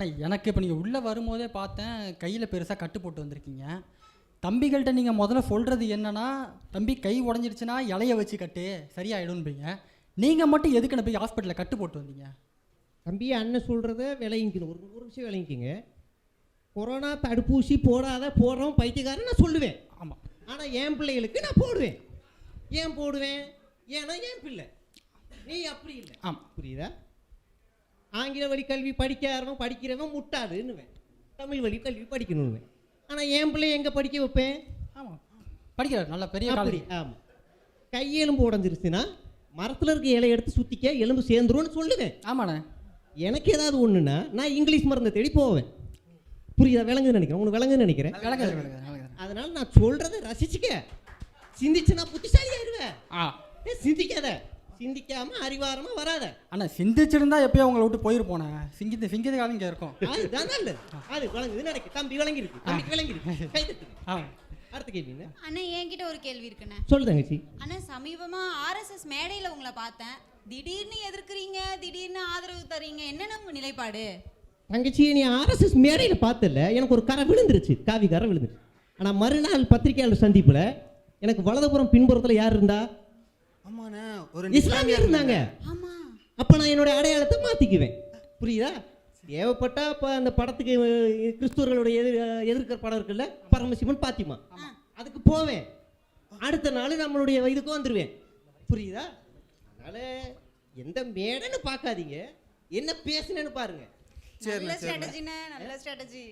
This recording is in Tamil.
ஆனால் எனக்கு இப்போ நீங்கள் உள்ளே வரும்போதே பார்த்தேன் கையில் பெருசாக கட்டு போட்டு வந்திருக்கீங்க. தம்பிகள்கிட்ட நீங்கள் முதல்ல சொல்கிறது என்னன்னா தம்பி கை உடஞ்சிருச்சுன்னா இலைய வச்சு கட்டு சரியாயிடும்பீங்க நீங்கள் மட்டும் எதுக்குன்னு போய் ஹாஸ்பிட்டலில் கட்டு போட்டு வந்தீங்க? தம்பி அண்ணன் சொல்கிறத விளங்கிக்கணும். ஒரு ஒரு நிமிஷம் விளங்கிக்கங்க. கொரோனா தடுப்பூசி போடாத போடுறோம் பைத்தியக்காரன் நான் சொல்லுவேன். ஆமாம் ஆனால் என் பிள்ளைகளுக்கு நான் போடுவேன். ஏன் போடுவேன்? ஏன்னா என் பிள்ளை. நீ அப்படி இல்லை. ஆமாம் புரியுதா? ஆங்கில வழி கல்வி படிக்காதவன் படிக்கிறவன் முட்டாதுன்னுவேன் தமிழ் வழி கல்வி படிக்கணும்னுவேன். ஆனால் என் பிள்ளை எங்கே படிக்க வைப்பேன்? ஆமாம் படிக்கிறார் நல்ல பெரிய அப்படி ஆமாம் கையெலும்பு உடஞ்சிருச்சுன்னா மரத்தில் இருக்க இலையை எடுத்து சுற்றிக்க எலும்பு சேர்ந்துரும்னு சொல்லுவேன். ஆமாண்ணே. எனக்கு ஏதாவது ஒன்றுனா நான் இங்கிலீஷ் மருந்தை தேடி போவேன். புரியுதா? விளங்குன்னு நினைக்கிறேன். உனக்கு விளங்குன்னு நினைக்கிறேன்? அதனால நான் சொல்கிறத ரசிச்சுக்க. சிந்திச்சுனா புத்திசாலி ஆயிடுவேன் சிந்திக்காத. சிந்திக்காம அறிவாரமா வராத. அண்ணா சிந்திச்சிருந்தா எப்பயோ உங்களை விட்டு போயிருப்போனே சிங்கித்து சிங்கித்து இங்கே இருக்கும். அதுதான் அது விளங்குது நினைக்க தம்பி விளங்கிருக்கு தம்பிக்கு விளங்கிருக்கு கை தட்டுங்க. ஆ. அடுத்த கேள்விங்க அண்ணா என்கிட்ட ஒரு கேள்வி இருக்குண்ணே. சொல்லு தங்கச்சி. அண்ணா சமீபமா ஆர்எஸ்எஸ் மேடையில உங்களை பார்த்தேன். திடீர்னு எதிர்க்கிறீங்க திடீர்னு ஆதரவு தரீங்க என்னென்ன உங்க நிலைப்பாடு? தங்கச்சி நீ ஆர்எஸ்எஸ் மேடையில் பார்த்தல எனக்கு ஒரு கரை விழுந்துருச்சு. காவி கரை விழுந்துருச்சு. ஆனால் மறுநாள் பத்திரிகையாளர் சந்திப்பில் எனக்கு வலதுபுறம் பின்புறத்தில் யார் இருந்தா? ஆமாண்ணே ஒரு இஸ்லாமியர் இருந்தாங்க. ஆமா. அப்போ நான் என்னுடைய அடையாளத்தை மாற்றிக்குவேன் புரியுதா? தேவைப்பட்டா இப்போ அந்த படத்துக்கு கிறிஸ்துவர்களுடைய எதிர் எதிர்க்கிற படம் இருக்குல்ல? பரமசிவன் பாத்திமா. அதுக்கு போவேன். அடுத்த நாள் நம்மளுடைய இதுக்கு வந்துடுவேன் புரியுதா? அதனால எந்த மேடைன்னு பார்க்காதீங்க. என்ன பேசுனேன்னு பாருங்க. நல்ல ஸ்ட்ராட்டஜிண்ணே நல்ல ஸ்ட்ராட்டஜி